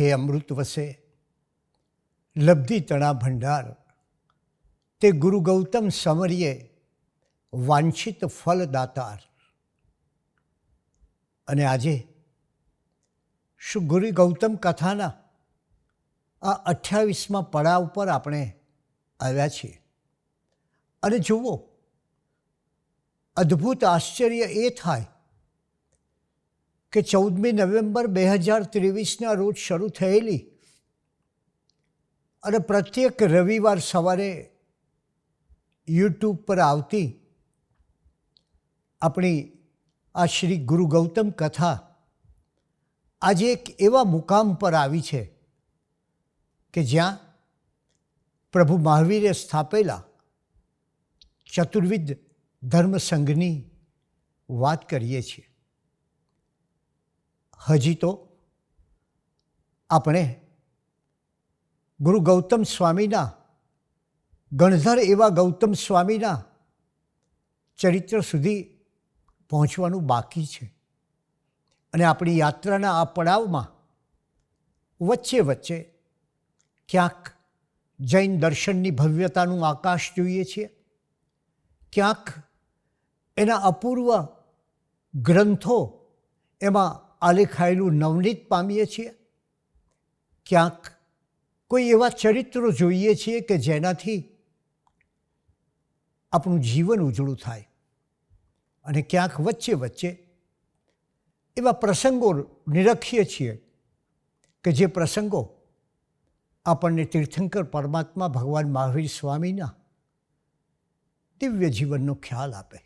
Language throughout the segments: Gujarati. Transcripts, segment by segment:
ઓઠે અમૃત વસે, લબ્ધિ તણા ભંડાર. તે ગુરુ ગૌતમ સમરીએ વાંછિત ફલદાતાર. અને આજે શું ગુરુ ગૌતમ કથાના આ અઠ્યાવીસમાં પડાવ પર આપણે આવ્યા છીએ. અને જુઓ, અદ્ભુત આશ્ચર્ય એ થાય કે ચૌદમી નવેમ્બર બે હજાર ત્રેવીસના રોજ શરૂ થયેલી અને પ્રત્યેક રવિવાર સવારે યુટ્યુબ પર આવતી આપણી આ શ્રી ગુરુ ગૌતમ કથા આજે એક એવા મુકામ પર આવી છે કે જ્યાં પ્રભુ મહાવીરે સ્થાપેલા ચતુર્વિધ ધર્મસંઘની વાત કરીએ છીએ. હજી તો આપણે ગુરુ ગૌતમ સ્વામીના, ગણધર એવા ગૌતમ સ્વામીના ચરિત્ર સુધી પહોંચવાનું બાકી છે. અને આપણી યાત્રાના આ પડાવમાં વચ્ચે વચ્ચે ક્યાંક જૈન દર્શનની ભવ્યતાનું આકાશ જોઈએ છીએ, ક્યાંક એના અપૂર્વ ગ્રંથો એમાં આલેખાયેલું નવનીત પામીએ છીએ. ક્યાંક કોઈ એવા ચરિત્રો જોઈએ છીએ કે જેનાથી આપણું જીવન ઉજળું થાય અને ક્યાંક વચ્ચે વચ્ચે એવા પ્રસંગો નિરખીએ છીએ કે જે પ્રસંગો આપણને તીર્થંકર પરમાત્મા ભગવાન મહાવીર સ્વામીના દિવ્ય જીવનનો ખ્યાલ આપે.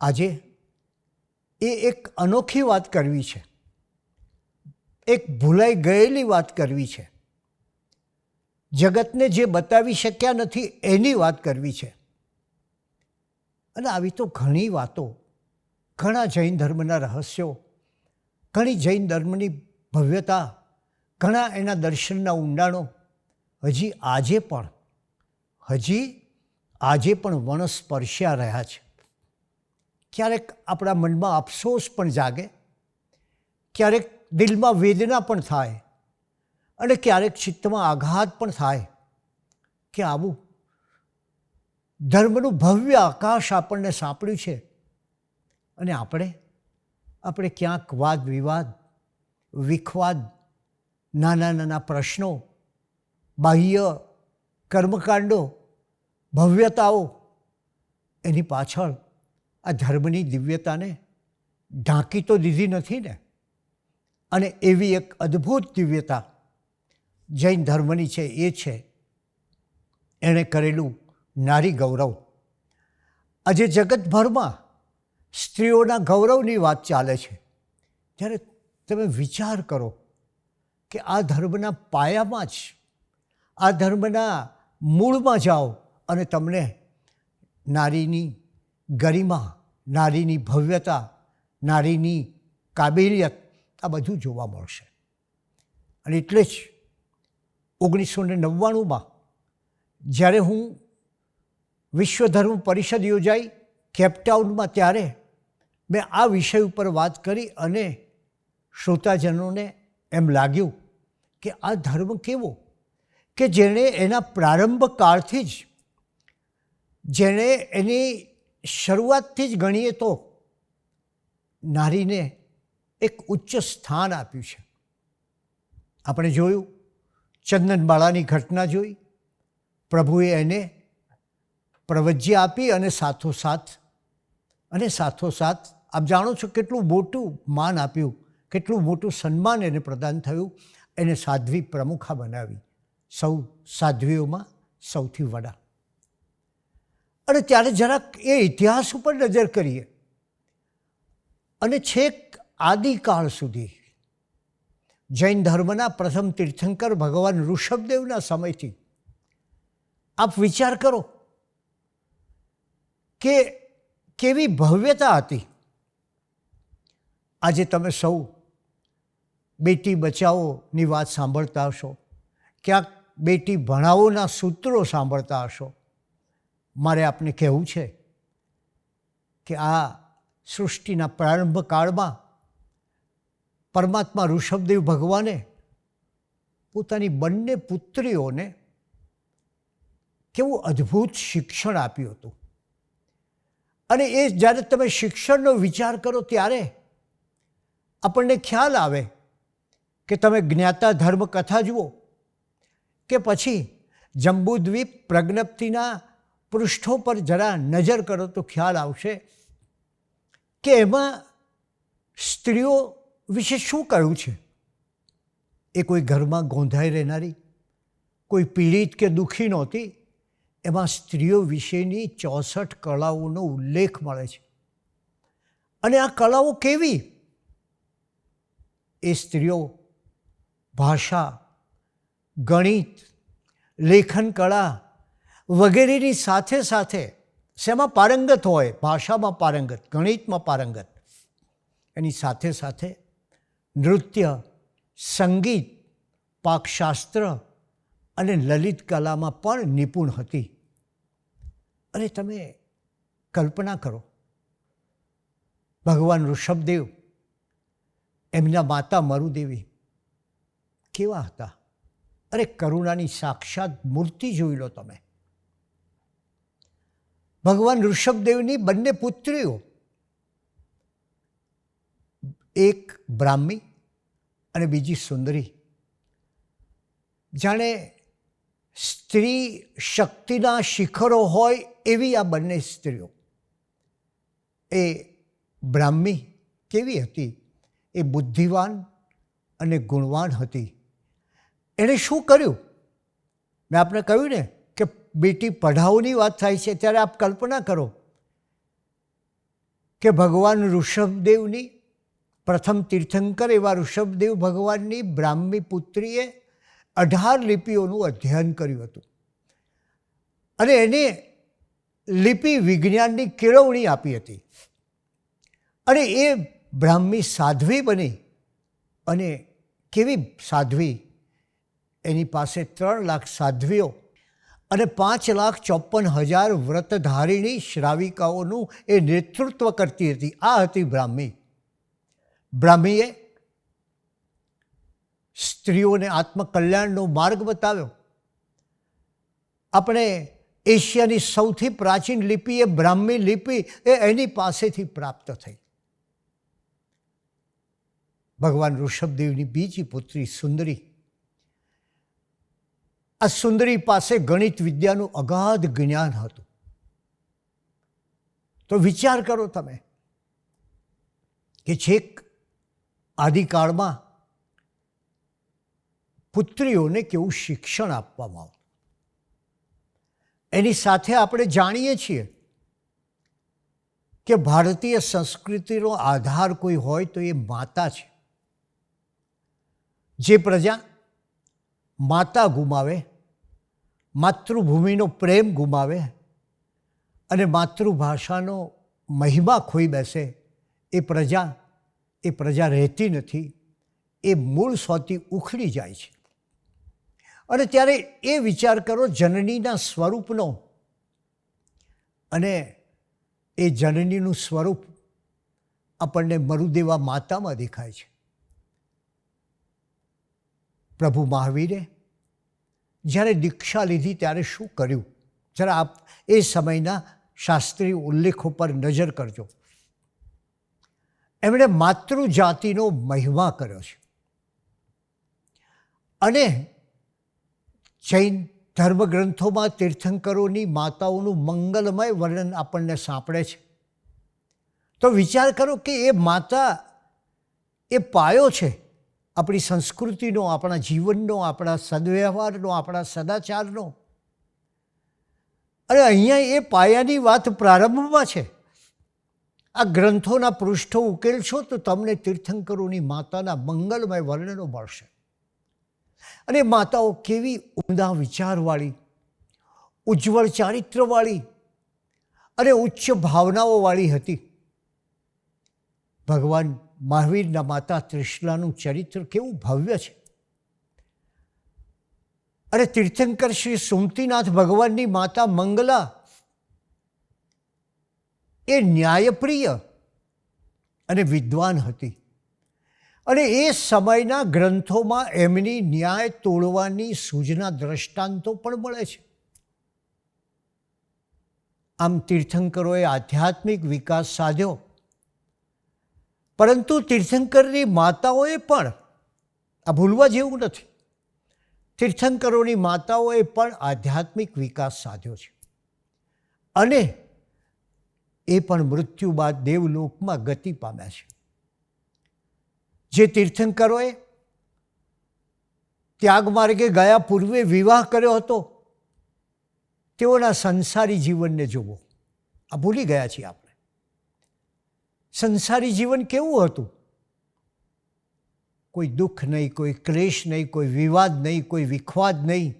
આજે એ એક અનોખી વાત કરવી છે. એક ભૂલાઈ ગયેલી વાત કરવી છે. જગતને જે બતાવી શક્યા નથી એની વાત કરવી છે. અને આવી તો ઘણી વાતો, ઘણા જૈન ધર્મના રહસ્યો, ઘણી જૈન ધર્મની ભવ્યતા, ઘણા એના દર્શનના ઊંડાણો, હજી આજે પણ, હજી આજે પણ વણસ્પર્શ્યા રહ્યા છે. ક્યારેક આપણા મનમાં અફસોસ પણ જાગે, ક્યારેક દિલમાં વેદના પણ થાય અને ક્યારેક ચિત્તમાં આઘાત પણ થાય કે આવું ધર્મનું ભવ્ય આકાશ આપણને સાંપડ્યું છે અને આપણે આપણે ક્યાંક વાદ વિવાદ, વિખવાદ, નાના નાના પ્રશ્નો, બાહ્ય કર્મકાંડો, ભવ્યતાઓ એની પાછળ આ ધર્મની દિવ્યતાને ઢાંકી તો દીધી નથી ને. અને એવી એક અદ્ભુત દિવ્યતા જૈન ધર્મની છે, એ છે એણે કરેલું નારી ગૌરવ. આજે જગતભરમાં સ્ત્રીઓના ગૌરવની વાત ચાલે છે. જ્યારે તમે વિચાર કરો કે આ ધર્મના પાયામાં જ, આ ધર્મના મૂળમાં જાઓ અને તમને નારીની ગરિમા, નારીની ભવ્યતા, નારીની કાબેલિયત, આ બધું જોવા મળશે. અને એટલે જ ઓગણીસો ને નવ્વાણુંમાં જ્યારે હું વિશ્વ ધર્મ પરિષદ યોજાઈ કેપટાઉનમાં ત્યારે મેં આ વિષય ઉપર વાત કરી અને શ્રોતાજનોને એમ લાગ્યું કે આ ધર્મ કેવો? કે જેણે એના પ્રારંભ કાળથી જ, જેણે એની શરૂઆતથી જ ગણીએ તો નારીને એક ઉચ્ચ સ્થાન આપ્યું છે. આપણે જોયું ચંદનબાળાની ઘટના જોઈ, પ્રભુએ એને પ્રવજ્ય આપી અને સાથોસાથ અને સાથોસાથ, આપ જાણો છો કેટલું મોટું માન આપ્યું, કેટલું મોટું સન્માન એને પ્રદાન થયું, એને સાધ્વી પ્રમુખા બનાવી. સૌ સાધ્વીઓમાં સૌથી વડા. અને ત્યારે જરાક એ ઇતિહાસ ઉપર નજર કરીએ. અને છેક આદિકાળ સુધી જૈન ધર્મના પ્રથમ તીર્થંકર ભગવાન ઋષભદેવના સમયથી આપ વિચાર કરો કે કેવી ભવ્યતા હતી. આજે તમે સૌ બેટી બચાવોની વાત સાંભળતા હશો, ક્યાંક બેટી ભણાવોના સૂત્રો સાંભળતા હશો મારે આપને કહેવું છે કે આ સૃષ્ટિના પ્રારંભ કાળમાં પરમાત્મા ઋષભદેવ ભગવાને પોતાની બંને પુત્રીઓને કેવું અદ્ભુત શિક્ષણ આપ્યું હતું. અને એ જ્યારે તમે શિક્ષણનો વિચાર કરો ત્યારે આપણને ખ્યાલ આવે કે તમે જ્ઞાતા ધર્મ કથા જુઓ કે પછી જંબુદ્વીપ પ્રજ્ઞપ્તિના પૃષ્ઠો પર જરા નજર કરો તો ખ્યાલ આવશે કે એમાં સ્ત્રીઓ વિશે શું કહ્યું છે? એ કોઈ ઘરમાં ગોંધાઈ રહેનારી, કોઈ પીડિત કે દુઃખી નહોતી, એમાં સ્ત્રીઓ વિશેની ચોસઠ કળાઓનો ઉલ્લેખ મળે છે. અને આ કળાઓ કેવી? એ સ્ત્રીઓ ભાષા, ગણિત, લેખન કળા વગેરેની સાથે સાથે શેમાં પારંગત હોય? ભાષામાં પારંગત, ગણિતમાં પારંગત. એની સાથે સાથે નૃત્ય, સંગીત, પાકશાસ્ત્ર અને લલિત કલામાં પણ નિપુણ હતી. અને તમે કલ્પના કરો. ભગવાન ઋષભદેવ, એમના માતા મરુદેવી કેવા હતા? અરે કરુણાની સાક્ષાત મૂર્તિ જોઈ લો તમે. ભગવાન ઋષભદેવની બંને પુત્રીઓ. એક બ્રાહ્મી અને બીજી સુંદરી. જાણે સ્ત્રી શક્તિના શિખરો હોય એવી આ બંને સ્ત્રીઓ. એ બ્રાહ્મી કેવી હતી? એ બુદ્ધિવાન અને ગુણવાન હતી. એણે શું કર્યું? મેં આપણે કહ્યું ને કે બેટી પઢાઓની વાત થાય છે, ત્યારે આપ કલ્પના કરો કે ભગવાન ઋષભદેવની પ્રથમ તીર્થંકર એવા ઋષભદેવ ભગવાનની બ્રાહ્મી પુત્રીએ અઢાર લિપિઓનું અધ્યયન કર્યું હતું. અને એને લિપિ વિજ્ઞાનની કેળવણી આપી હતી. અને એ બ્રાહ્મી સાધ્વી બની અને કેવી સાધ્વી? એની પાસે ત્રણ લાખ સાધ્વીઓ અને પાંચ લાખ ચોપન હજાર વ્રતધારિણી શ્રાવિકાઓનું એ નેતૃત્વ કરતી હતી. આ હતી બ્રાહ્મી. બ્રાહ્મીએ સ્ત્રીઓને આત્મકલ્યાણનો માર્ગ બતાવ્યો. આપણે એશિયાની સૌથી પ્રાચીન લિપિ એ બ્રાહ્મી લિપિ એ એની પાસેથી પ્રાપ્ત થઈ. ભગવાન ઋષભદેવની બીજી પુત્રી સુંદરી આ સુંદરી પાસે ગણિત વિદ્યાનું અગાધ જ્ઞાન હતું. તો વિચાર કરો તમે કે છેક આદિકાળમાં પુત્રીઓને કેવું શિક્ષણ આપવામાં આવતું. એની સાથે આપણે જાણીએ છીએ કે ભારતીય સંસ્કૃતિનો આધાર કોઈ હોય તો એ માતા છે. જે પ્રજા માતા ગુમાવે માતૃભૂમિનો પ્રેમ ગુમાવે અને માતૃભાષાનો મહિમા ખોઈ બેસે, એ પ્રજા એ પ્રજા રહેતી નથી, એ મૂળ સ્વાતી ઉખડી જાય છે. અને ત્યારે એ વિચાર કરો જનનીના સ્વરૂપનો. અને એ જનનીનું સ્વરૂપ આપણને મરુદેવા માતામાં દેખાય છે. પ્રભુ મહાવીરે જ્યારે દીક્ષા લીધી ત્યારે શું કર્યું? જરા આપ એ સમયના શાસ્ત્રીય ઉલ્લેખો પર નજર કરજો. એમણે માતૃજાતિનો મહિમા કર્યો છે. અને જૈન ધર્મગ્રંથોમાં તીર્થંકરોની માતાઓનું મંગલમય વર્ણન આપણને સાંપડે છે. તો વિચાર કરો કે એ માતા એ પાયો છે. આપણી સંસ્કૃતિનો, આપણા જીવનનો, આપણા સદવ્યવહારનો, આપણા સદાચારનો. અને અહીંયા એ પાયાની વાત પ્રારંભમાં છે. આ ગ્રંથોના પૃષ્ઠો ઉકેલશો તો તમને તીર્થંકરોની માતાના મંગલમય વર્ણનો મળશે. અને માતાઓ કેવી ઉમદા વિચારવાળી, ઉજ્જવળ ચારિત્રવાળી અને ઉચ્ચ ભાવનાઓવાળી હતી. ભગવાન મહાવીરના માતા ત્રિશલાનું ચરિત્ર કેવું ભવ્ય છે. અને તીર્થંકર શ્રી સુમતીનાથ ભગવાનની માતા મંગલા એ ન્યાયપ્રિય અને વિદ્વાન હતી. અને એ સમયના ગ્રંથોમાં એમની ન્યાય તોડવાની સૂચના દ્રષ્ટાંતો પણ મળે છે. આમ તીર્થંકરોએ આધ્યાત્મિક વિકાસ સાધ્યો. પરંતુ તીર્થંકરની માતાઓએ પણ, આ ભૂલવા જેવું નથી. તીર્થંકરોની માતાઓએ પણ આધ્યાત્મિક વિકાસ સાધ્યો છે. અને એ પણ મૃત્યુ બાદ દેવલોકમાં ગતિ પામ્યા છે. જે તીર્થંકરોએ ત્યાગ માર્ગે ગયા પૂર્વે વિવાહ કર્યો હતો, તેઓના સંસારી જીવનને જુઓ. આ ભૂલી ગયા છીએ આપણે. સંસારી જીવન કેવું હતું? કોઈ દુઃખ નહીં, કોઈ ક્લેશ નહીં, કોઈ વિવાદ નહીં, કોઈ વિખવાદ નહીં.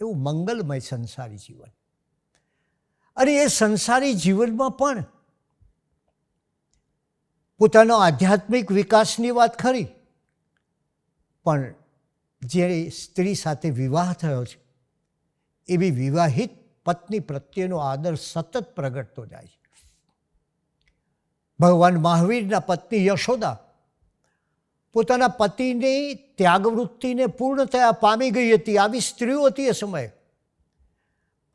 એવું મંગલમય સંસારી જીવન. અને એ સંસારી જીવનમાં પણ પોતાનો આધ્યાત્મિક વિકાસની વાત ખરી. પણ જે સ્ત્રી સાથે વિવાહ થયો છે, એવી વિવાહિત પત્ની પ્રત્યેનો આદર સતત પ્રગટતો જાય છે. ભગવાન મહાવીરના પત્ની યશોદા પોતાના પતિની ત્યાગવૃત્તિને પૂર્ણતયા પામી ગઈ હતી. આવી સ્ત્રીઓ હતી એ સમયે.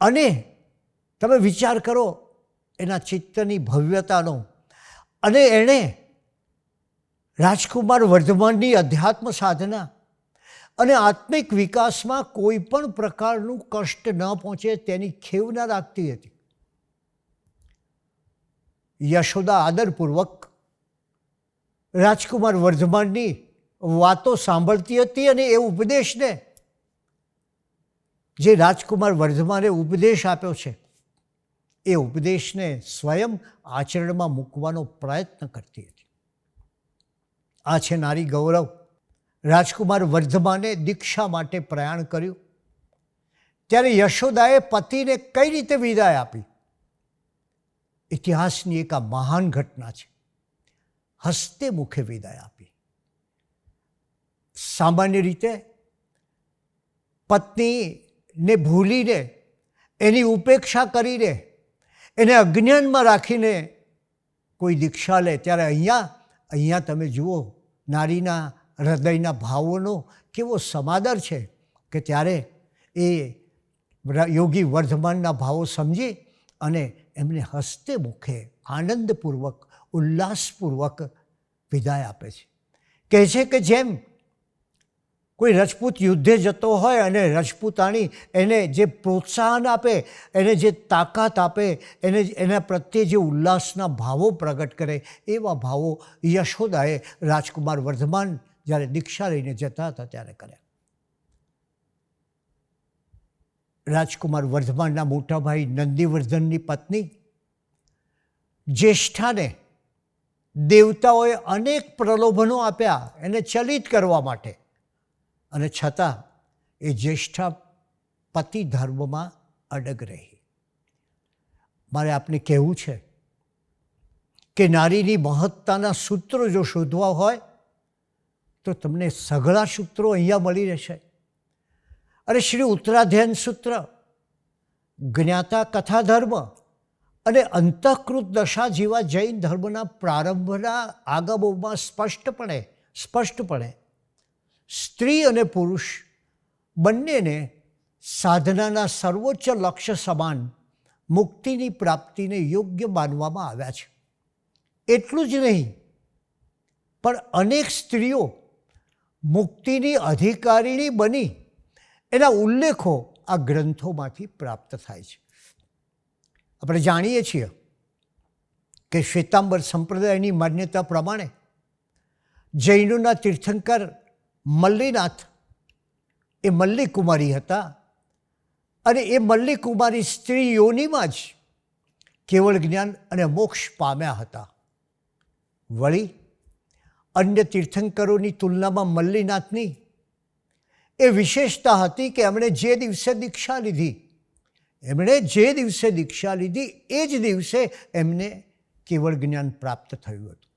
અને તમે વિચાર કરો, એના ચિત્તની ભવ્યતાનો. અને એણે રાજકુમાર વર્ધમાનની અધ્યાત્મ સાધના અને આત્મિક વિકાસમાં કોઈ પણ પ્રકારનું કષ્ટ ન પહોંચે તેની ખેવના રાખતી હતી. યશોદા આદરપૂર્વક રાજકુમાર વર્ધમાનની વાતો સાંભળતી હતી અને એ ઉપદેશને જે રાજકુમાર વર્ધમાને ઉપદેશ આપ્યો છે, એ ઉપદેશને સ્વયં આચરણમાં મૂકવાનો પ્રયત્ન કરતી હતી. આ છે નારી ગૌરવ. રાજકુમાર વર્ધમાને દીક્ષા માટે પ્રયાણ કર્યું. ત્યારે યશોદાએ પતિને કઈ રીતે વિદાય આપી? ઇતિહાસની એક આ મહાન ઘટના છે. હસ્તે મુખે વિદાય આપી. સામાન્ય રીતે પત્નીને ભૂલીને, એની ઉપેક્ષા કરીને, એને અજ્ઞાનમાં રાખીને કોઈ દીક્ષા લે, ત્યારે અહીંયા અહીંયા તમે જુઓ, નારીના હૃદયના ભાવોનો કેવો સમાદર છે કે ત્યારે એ યોગી વર્ધમાનના ભાવો સમજી અને એમને હસ્તે મુખે આનંદપૂર્વક, ઉલ્લાસપૂર્વક વિદાય આપે છે. કહે છે કે જેમ કોઈ રજપૂત યુદ્ધે જતો હોય અને રજપૂતાણી એને જે પ્રોત્સાહન આપે, એને જે તાકાત આપે, એને એના પ્રત્યે જે ઉલ્લાસના ભાવો પ્રગટ કરે, એવા ભાવો યશોદાએ રાજકુમાર વર્ધમાન જ્યારે દીક્ષા લઈને જતા હતા ત્યારે કર્યા. રાજકુમાર વર્ધમાનના મોટાભાઈ નંદીવર્ધનની પત્ની, જ્યેષ્ઠાને દેવતાઓએ અનેક પ્રલોભનો આપ્યા એને ચલિત કરવા માટે. અને છતાં એ જ્યેષ્ઠા પતિ ધર્મમાં અડગ રહી. મારે આપને કહેવું છે કે નારીની મહત્તાના સૂત્રો જો શોધવા હોય, તો તમને સઘળા સૂત્રો અહીંયા મળી રહેશે. અરે શ્રી ઉત્તરાધ્યન સૂત્ર, જ્ઞાતા કથા ધર્મ અને અંતઃકૃત દશા જેવા જૈન ધર્મના પ્રારંભના આગમોમાં સ્પષ્ટપણે સ્પષ્ટપણે સ્ત્રી અને પુરુષ બંનેને સાધનાના સર્વોચ્ચ લક્ષ્ય સમાન મુક્તિની પ્રાપ્તિને યોગ્ય માનવામાં આવ્યા છે. એટલું જ નહીં, પણ અનેક સ્ત્રીઓ મુક્તિની અધિકારીણી બની એના ઉલ્લેખો આ ગ્રંથોમાંથી પ્રાપ્ત થાય છે. આપણે જાણીએ છીએ કે શ્વેતાંબર સંપ્રદાયની માન્યતા પ્રમાણે જૈનોના તીર્થંકર મલ્લીનાથ એ મલ્લિકુમારી હતા અને એ મલ્લિકુમારી સ્ત્રીઓનીમાં જ કેવળ જ્ઞાન અને મોક્ષ પામ્યા હતા. વળી અન્ય તીર્થંકરોની તુલનામાં મલ્લીનાથની એ વિશેષતા હતી કે એમણે જે દિવસે દીક્ષા લીધી, એમણે જે દિવસે દીક્ષા લીધી, એ જ દિવસે એમને કેવળ જ્ઞાન પ્રાપ્ત થયું હતું.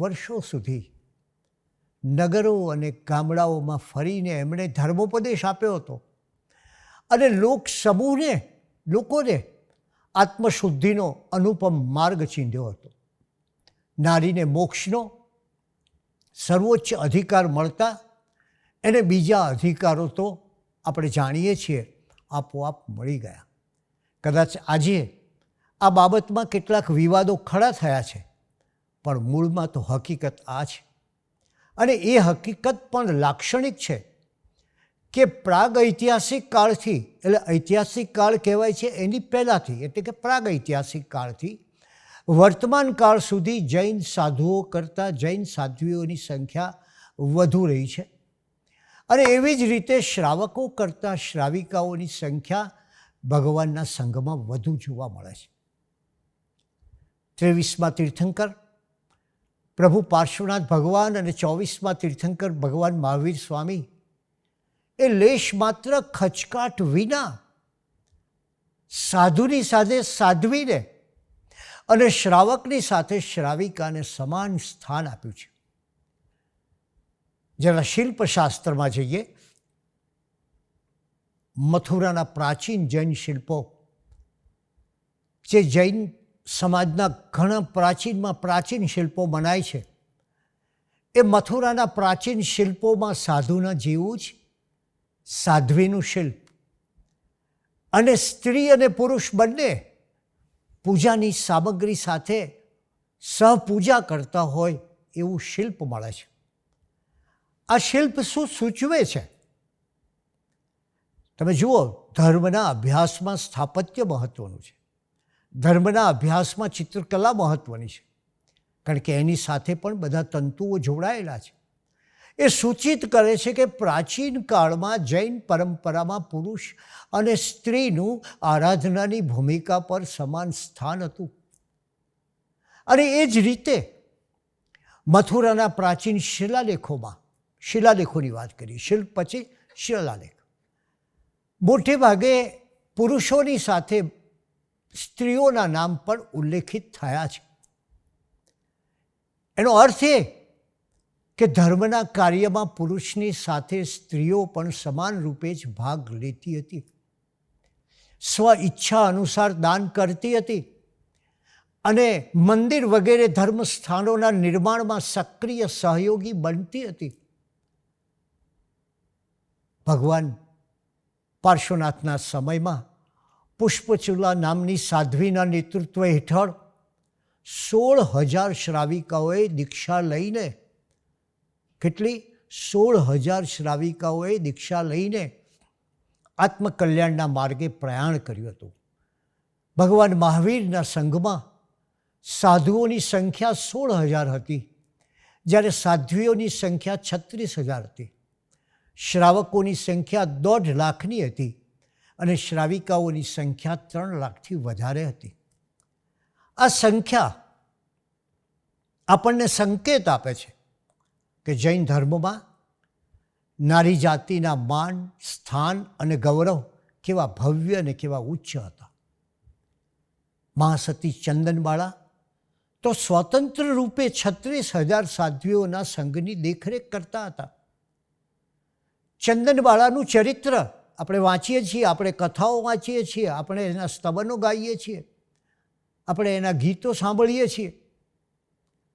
વર્ષો સુધી નગરો અને ગામડાઓમાં ફરીને એમણે ધર્મોપદેશ આપ્યો હતો અને લોક સમૂહને, લોકોને આત્મશુદ્ધિનો અનુપમ માર્ગ ચીંધ્યો હતો. નારીને મોક્ષનો સર્વોચ્ચ અધિકાર મળતા એને બીજા અધિકારો તો આપણે જાણીએ છીએ, આપોઆપ મળી ગયા. કદાચ આજે આ બાબતમાં કેટલાક વિવાદો ખડા થયા છે, પણ મૂળમાં તો હકીકત આ છે. અને એ હકીકત પણ લાક્ષણિક છે કે પ્રાગ ઐતિહાસિક કાળથી, એટલે ઐતિહાસિક કાળ કહેવાય છે એની પહેલાંથી, એટલે કે પ્રાગ ઐતિહાસિક કાળથી, વર્તમાન કાળ સુધી જૈન સાધુઓ કરતાં જૈન સાધ્વીઓની સંખ્યા વધુ રહી છે. અને એવી જ રીતે શ્રાવકો કરતાં શ્રાવિકાઓની સંખ્યા ભગવાનના સંઘમાં વધુ જોવા મળે છે. ત્રેવીસમાં તીર્થંકર, પ્રભુ પાર્શ્વનાથ ભગવાન અને ચોવીસમાં તીર્થંકર ભગવાન મહાવીર સ્વામી એ લેશ માત્ર ખચકાટ વિના સાધુની સાથે સાધ્વીને અને શ્રાવકની સાથે શ્રાવિકાને સમાન સ્થાન આપ્યું છે. જરા શિલ્પશાસ્ત્રમાં જઈએ. મથુરાના પ્રાચીન જૈન શિલ્પો, જે જૈન સમાજના ઘણા પ્રાચીનમાં પ્રાચીન શિલ્પો મનાય છે. એ મથુરાના પ્રાચીન શિલ્પોમાં સાધુના જેવું જ, સાધ્વીનું શિલ્પ અને સ્ત્રી અને પુરુષ બંને પૂજાની સામગ્રી સાથે સહપૂજા કરતા હોય એવું શિલ્પ મળે છે. આ શિલ્પ શું સૂચવે છે? તમે જુઓ, ધર્મના અભ્યાસમાં સ્થાપત્ય મહત્વનું છે. ધર્મના અભ્યાસમાં ચિત્રકલા મહત્વની છે. કારણ કે એની સાથે પણ બધા તંતુઓ જોડાયેલા છે. એ સૂચિત કરે છે કે પ્રાચીન કાળમાં જૈન પરંપરામાં પુરુષ અને સ્ત્રીનું આરાધનાની ભૂમિકા પર સમાન સ્થાન હતું. અને એ જ રીતે મથુરાના પ્રાચીન શિલાલેખોમાં શિલાલેખોની વાત કરી. શિલ્પ પછી શિલાલેખ. મોટે ભાગે પુરુષોની સાથે સ્ત્રીઓના નામ પણ ઉલ્લેખિત થયા છે. એનો અર્થ એ કે ધર્મના કાર્યમાં પુરુષની સાથે સ્ત્રીઓ પણ સમાન રૂપે જ ભાગ લેતી હતી. સ્વ ઈચ્છા અનુસાર દાન કરતી હતી અને મંદિર વગેરે ધર્મ સ્થાનોના નિર્માણમાં સક્રિય સહયોગી બનતી હતી. ભગવાન પાર્શ્વનાથના સમયમાં પુષ્પચુલા નામની સાધ્વીના નેતૃત્વ હેઠળ સોળ હજાર શ્રાવિકાઓએ દીક્ષા લઈને કેટલી? સોળ હજાર શ્રાવિકાઓએ દીક્ષા લઈને આત્મકલ્યાણના માર્ગે પ્રયાણ કર્યું હતું. ભગવાન મહાવીરના સંઘમાં સાધુઓની સંખ્યા સોળ હજાર હતી. જ્યારે સાધ્વીઓની સંખ્યા છત્રીસ હજાર હતી. શ્રાવકોની સંખ્યા દોઢ લાખની હતી અને શ્રાવિકાઓની સંખ્યા ત્રણ લાખથી વધારે હતી. આ સંખ્યા આપણને સંકેત આપે છે કે જૈન ધર્મમાં નારી જાતિના માન, સ્થાન અને ગૌરવ કેવા ભવ્ય અને કેવા ઉચ્ચ હતા. મહાસતી ચંદનબાળા તો સ્વતંત્ર રૂપે છત્રીસ હજાર સાધ્વીઓના સંઘની દેખરેખ કરતા હતા. ચંદનબાળાનું ચરિત્ર. આપણે વાંચીએ છીએ, આપણે કથાઓ વાંચીએ છીએ, આપણે એના સ્તવનો ગાઈએ છીએ, આપણે એના ગીતો સાંભળીએ છીએ.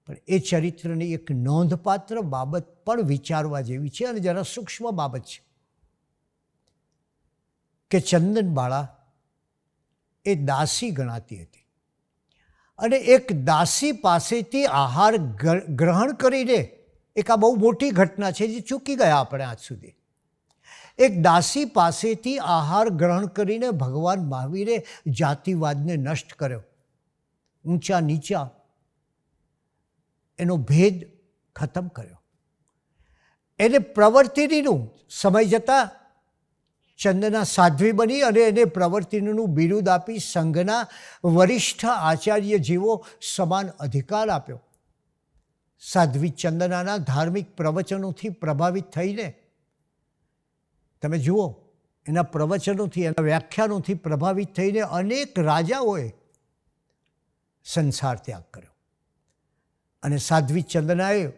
પણ એ ચરિત્રની એક નોંધપાત્ર બાબત પણ વિચારવા જેવી છે અને જરા સૂક્ષ્મ બાબત છે. કે ચંદનબાળા એ દાસી ગણાતી હતી. અને એક દાસી પાસેથી આહાર ગ્રહણ કરીને, એક આ બહુ મોટી ઘટના છે જે ચૂકી ગયા આપણે આજ સુધી. એક દાસી પાસેથી આહાર ગ્રહણ કરીને ભગવાન મહાવીરે જાતિવાદને નષ્ટ કર્યો. ઊંચા નીચા એનો ભેદ ખતમ કર્યો. એને પ્રવર્તિનીનું સમય જતાં ચંદના સાધ્વી બની અને એને પ્રવર્તિનીનું બિરુદ આપી સંઘના વરિષ્ઠ આચાર્ય જેવો સમાન અધિકાર આપ્યો. સાધ્વી ચંદનાના ધાર્મિક પ્રવચનોથી પ્રભાવિત થઈને તમે જુઓ, એના પ્રવચનોથી, એના વ્યાખ્યાનોથી પ્રભાવિત થઈને અનેક રાજાઓએ સંસાર ત્યાગ કર્યો. અને સાધ્વી ચંદનાએ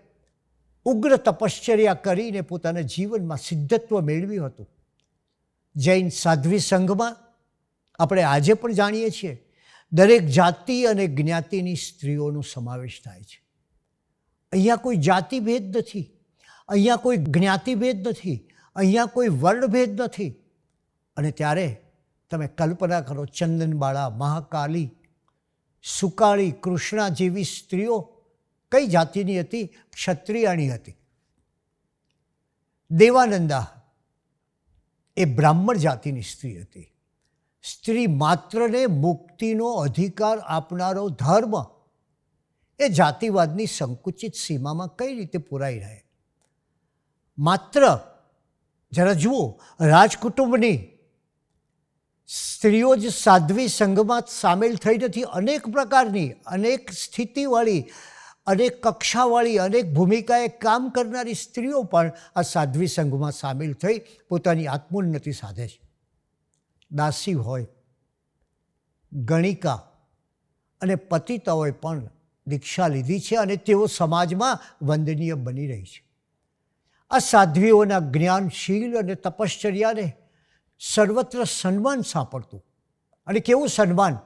ઉગ્ર તપશ્ચર્યા કરીને પોતાના જીવનમાં સિદ્ધત્વ મેળવ્યું હતું. જૈન સાધ્વી સંઘમાં આપણે આજે પણ જાણીએ છીએ, દરેક જાતિ અને જ્ઞાતિની સ્ત્રીઓનો સમાવેશ થાય છે. અહીંયા કોઈ જાતિભેદ નથી. અહીંયા કોઈ જ્ઞાતિભેદ નથી. અહીંયા કોઈ વર્ણભેદ નથી. અને ત્યારે તમે કલ્પના કરો, ચંદનબાળા, મહાકાલી, સુકાળી, કૃષ્ણા જેવી સ્ત્રીઓ કઈ જાતિની હતી? ક્ષત્રિયાણી હતી. દેવાનંદા એ બ્રાહ્મણ જાતિની સ્ત્રી હતી. સ્ત્રી માત્રને મુક્તિનો અધિકાર આપનારો ધર્મ એ જાતિવાદની સંકુચિત સીમામાં કઈ રીતે પુરાઈ રહે? માત્ર જરા જુઓ, રાજકુટુંબની સ્ત્રીઓ જ સાધ્વી સંઘમાં સામેલ થઈ નથી. અનેક પ્રકારની, અનેક સ્થિતિવાળી, અનેક કક્ષાવાળી, અનેક ભૂમિકાએ કામ કરનારી સ્ત્રીઓ પણ આ સાધ્વી સંઘમાં સામેલ થઈ પોતાની આત્મોન્નતિ સાધે છે. દાસી હોય, ગણિકા અને પતિતાઓએ પણ દીક્ષા લીધી છે અને તેઓ સમાજમાં વંદનીય બની રહી છે. આ સાધ્વીઓના જ્ઞાનશીલ અને તપશ્ચર્યાને સર્વત્ર સન્માન સાંપડતું. અને કેવું સન્માન?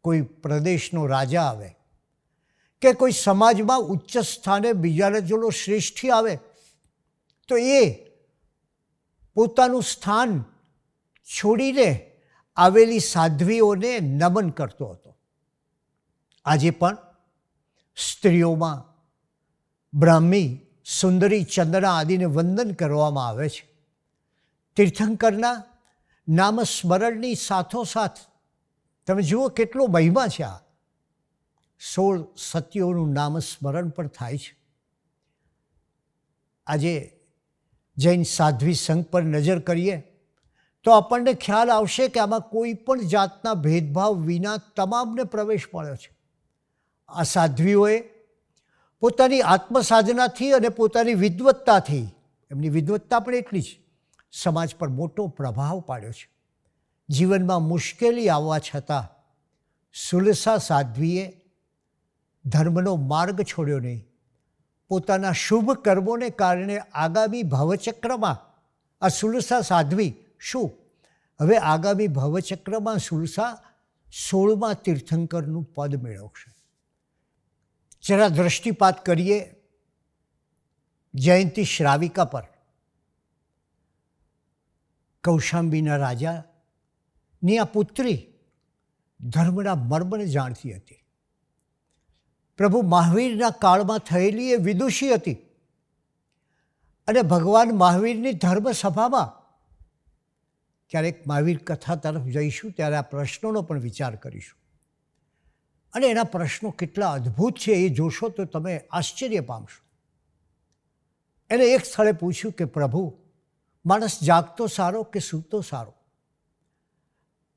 કોઈ પ્રદેશનો રાજા આવે કે કોઈ સમાજમાં ઉચ્ચ સ્થાને બીજાને જોડો શ્રેષ્ઠી આવે, તો એ પોતાનું સ્થાન છોડીને આવેલી સાધ્વીઓને નમન કરતો હતો. આજે પણ સ્ત્રીઓમાં બ્રાહ્મી સુંદરી ચંદના આદિને વંદન કરવામાં આવે છે. તીર્થંકરના નામ સ્મરણની સાથોસાથ તમે જુઓ કેટલો મહિમા છે આ. સોળ સત્યોનું નામ સ્મરણ પણ થાય છે. આજે જૈન સાધ્વી સંઘ પર નજર કરીએ તો આપણને ખ્યાલ આવશે કે આમાં કોઈ પણ જાતના ભેદભાવ વિના તમામને પ્રવેશ મળ્યો છે. આ સાધ્વીઓએ પોતાની આત્મસાધનાથી અને પોતાની વિદવત્તાથી. એમની વિદવત્તા પણ એટલી જ. સમાજ પર મોટો પ્રભાવ પાડ્યો છે. જીવનમાં મુશ્કેલી આવવા છતાં સુલસા સાધ્વીએ ધર્મનો માર્ગ છોડ્યો નહીં. પોતાના શુભ કર્મોને કારણે આગામી ભવચક્રમાં આ સુલસા સાધ્વી શું? હવે આગામી ભવચક્રમાં સુલસા સોળમા તીર્થંકરનું પદ મેળવશે. જરા દ્રષ્ટિપાત કરીએ, જયંતી શ્રાવિકા પર. કૌશાંબીના રાજાની આ પુત્રી ધર્મના મર્મને જાણતી હતી. પ્રભુ મહાવીરના કાળમાં થયેલી એ વિદુષી હતી અને ભગવાન મહાવીરની ધર્મસભામાં ક્યારેક મહાવીર કથા તરફ જઈશું ત્યારે આ પ્રશ્નોનો પણ વિચાર કરીશું. અને એના પ્રશ્નો કેટલા અદ્ભુત છે એ જોશો તો તમે આશ્ચર્ય પામશો. એને એક સ્થળે પૂછ્યું કે, પ્રભુ, માણસ જાગતો સારો કે સૂતો સારો?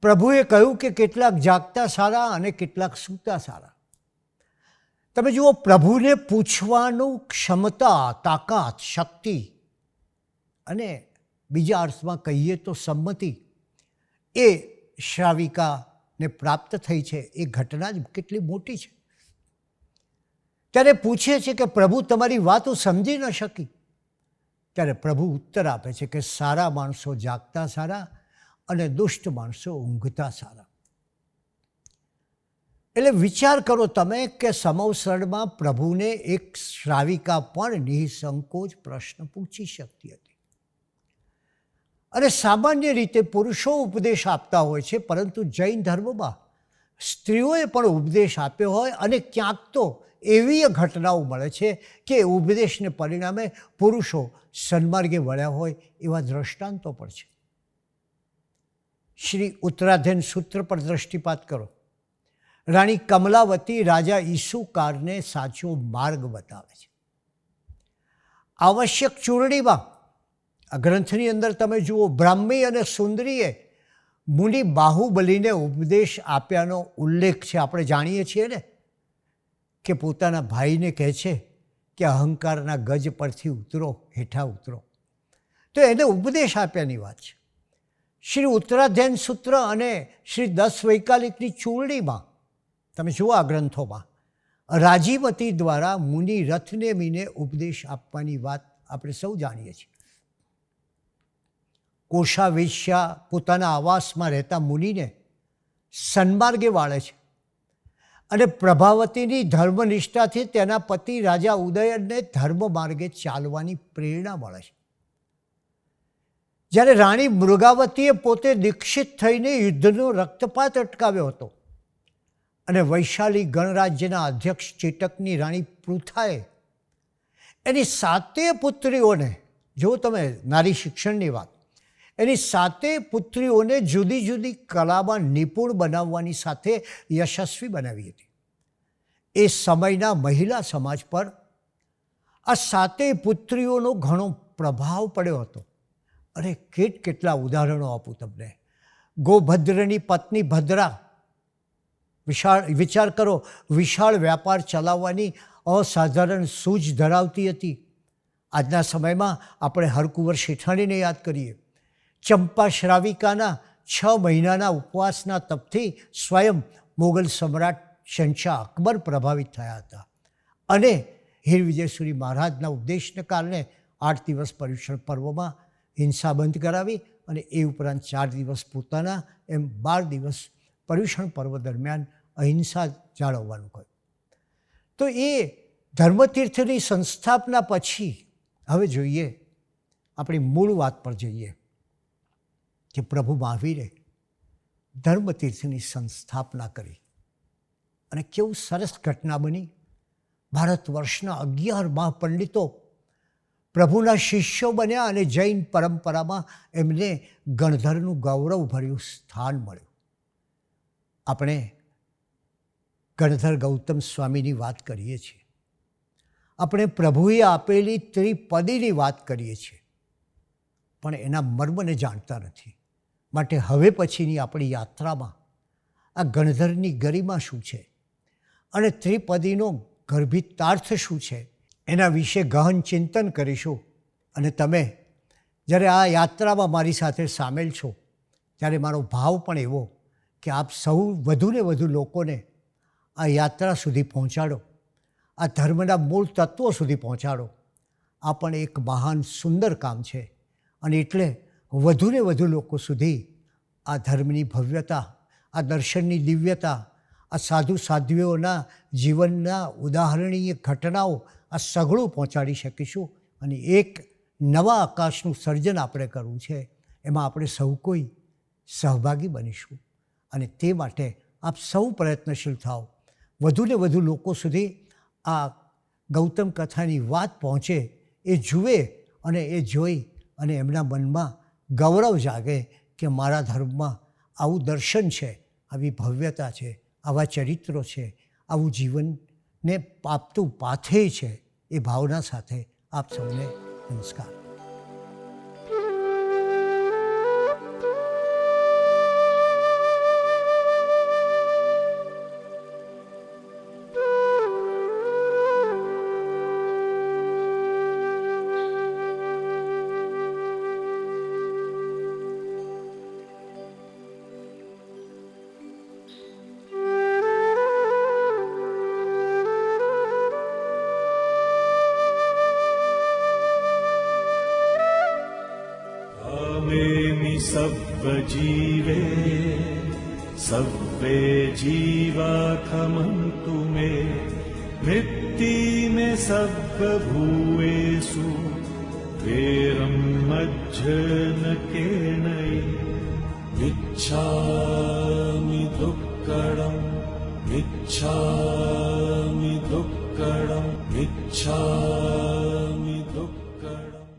પ્રભુએ કહ્યું કે, કેટલાક જાગતા સારા અને કેટલાક સૂતા સારા. તમે જુઓ, પ્રભુને પૂછવાનું ક્ષમતા, તાકાત, શક્તિ અને બીજા અર્થમાં કહીએ તો સંમતિ એ શ્રાવિકાને પ્રાપ્ત થઈ છે. એ ઘટના જ કેટલી મોટી છે. ત્યારે પૂછે છે કે પ્રભુ તમારી વાત સમજી ન શકી. ત્યારે પ્રભુ ઉત્તર આપે છે કે સારા માણસો જાગતા સારા અને દુષ્ટ માણસો ઊંઘતા સારા. એટલે વિચાર કરો તમે કે સમવસરણમાં પ્રભુને એક શ્રાવિકા પણ નિઃસંકોચ પ્રશ્ન પૂછી શકતી હતી. અને સામાન્ય રીતે પુરુષો ઉપદેશ આપતા હોય છે, પરંતુ જૈન ધર્મમાં સ્ત્રીઓએ પણ ઉપદેશ આપ્યો હોય અને ક્યાંક તો એવી ઘટનાઓ મળે છે કે ઉપદેશને પરિણામે પુરુષો સન્માર્ગે વળ્યા હોય એવા દ્રષ્ટાંતો પણ છે. શ્રી ઉત્તરાધ્યન સૂત્ર પર દ્રષ્ટિપાત કરો. રાણી કમલાવતી રાજા ઈસુકારને સાચો માર્ગ બતાવે છે. આવશ્યક ચૂંટણીમાં આ ગ્રંથની અંદર તમે જુઓ, બ્રાહ્મી અને સુંદરીએ મુનિ બાહુબલીને ઉપદેશ આપ્યાનો ઉલ્લેખ છે. આપણે જાણીએ છીએ ને કે પોતાના ભાઈને કહે છે કે અહંકારના ગજ પરથી ઉતરો, હેઠા ઉતરો. તો એને ઉપદેશ આપ્યાની વાત છે. શ્રી ઉત્તરાધ્યન સૂત્ર અને શ્રી દસ વૈકાલિકની ચૂંટણીમાં, તમે જુઓ આ ગ્રંથોમાં રાજીમતી દ્વારા મુનિ રથનેમીને ઉપદેશ આપવાની વાત આપણે સૌ જાણીએ છીએ. કોષાવેશ્યા પોતાના આવાસમાં રહેતા મુનિને સન્માર્ગે વાળે છે. અને પ્રભાવતીની ધર્મનિષ્ઠાથી તેના પતિ રાજા ઉદયનને ધર્મ માર્ગે ચાલવાની પ્રેરણા મળે છે. જ્યારે રાણી મૃગાવતીએ પોતે દીક્ષિત થઈને યુદ્ધનો રક્તપાત અટકાવ્યો હતો અને વૈશાલી ગણરાજ્યના અધ્યક્ષ ચેટકની રાણી પૃથાએ એની સાતે પુત્રીઓને, જો તમે નારી શિક્ષણની વાત એની સાતે પુત્રીઓને જુદી જુદી કલામાં નિપુણ બનાવવાની સાથે યશસ્વી બનાવી હતી. એ સમયના મહિલા સમાજ પર આ સાતેય પુત્રીઓનો ઘણો પ્રભાવ પડ્યો હતો. અરે, કેટ કેટલા ઉદાહરણો આપું તમને. ગોભદ્રની પત્ની ભદ્રા, વિશાળ, વિચાર કરો, વિશાળ વ્યાપાર ચલાવવાની અસાધારણ સૂઝ ધરાવતી હતી. આજના સમયમાં આપણે હરકુંવર શેઠાણીને યાદ કરીએ. ચંપા શ્રાવિકાના છ મહિનાના ઉપવાસના તપથી સ્વયં મોગલ સમ્રાટ શહેનશાહ અકબર પ્રભાવિત થયા હતા. અને હીર વિજયસુરી મહારાજના ઉપદેશને કારણે આઠ દિવસ પર્યુષણ પર્વમાં હિંસા બંધ કરાવી અને એ ઉપરાંત ચાર દિવસ પોતાના એમ બાર દિવસ પર્યુષણ પર્વ દરમિયાન અહિંસા જાળવવાનું કહ્યું. તો એ ધર્મતીર્થની સંસ્થાપના પછી, હવે જોઈએ, આપણી મૂળ વાત પર જઈએ. કે પ્રભુ મહાવીરે ધર્મતીર્થની સંસ્થાપના કરી. અને કેવું સરસ ઘટના બની. ભારત વર્ષના અગિયાર મહાપંડિતો પ્રભુના શિષ્યો બન્યા અને જૈન પરંપરામાં એમને ગણધરનું ગૌરવભર્યું સ્થાન મળ્યું. આપણે ગણધર ગૌતમ સ્વામીની વાત કરીએ છીએ. આપણે પ્રભુએ આપેલી ત્રિપદીની વાત કરીએ છીએ. પણ એના મર્મને જાણતા નથી. માટે હવે પછીની આપણી યાત્રામાં આ ગણધરની ગરિમા શું છે? અને ત્રિપદીનો ગર્ભિતાર્થ શું છે? એના વિશે ગહન ચિંતન કરીશું. અને તમે જ્યારે આ યાત્રામાં મારી સાથે સામેલ છો, ત્યારે મારો ભાવ પણ એવો કે આપ સૌ વધુને વધુ લોકોને આ યાત્રા સુધી પહોંચાડો. આ ધર્મના મૂળ તત્વો સુધી પહોંચાડો. આ પણ એક મહાન સુંદર કામ છે. અને એટલે વધુને વધુ લોકો સુધી આ ધર્મની ભવ્યતા, આ દર્શનની દિવ્યતા, આ સાધુ સાધ્વીઓના જીવનના ઉદાહરણીય ઘટનાઓ આ સઘળું પહોંચાડી શકીશું અને એક નવા આકાશનું સર્જન આપણે કરવું છે. એમાં આપણે સૌ કોઈ સહભાગી બનીશું. અને તે માટે આપ સૌ પ્રયત્નશીલ થાઓ. વધુને વધુ લોકો સુધી આ ગૌતમ કથાની વાત પહોંચે એ જુએ અને એ જોઈ અને એમના મનમાં ગૌરવ જાગે કે મારા ધર્મમાં આવું દર્શન છે, આવી ભવ્યતા છે, આવા ચરિત્રો છે, આવું જીવનને પાપતું પાથે છે એ ભાવના સાથે આપ સૌને નમસ્કાર.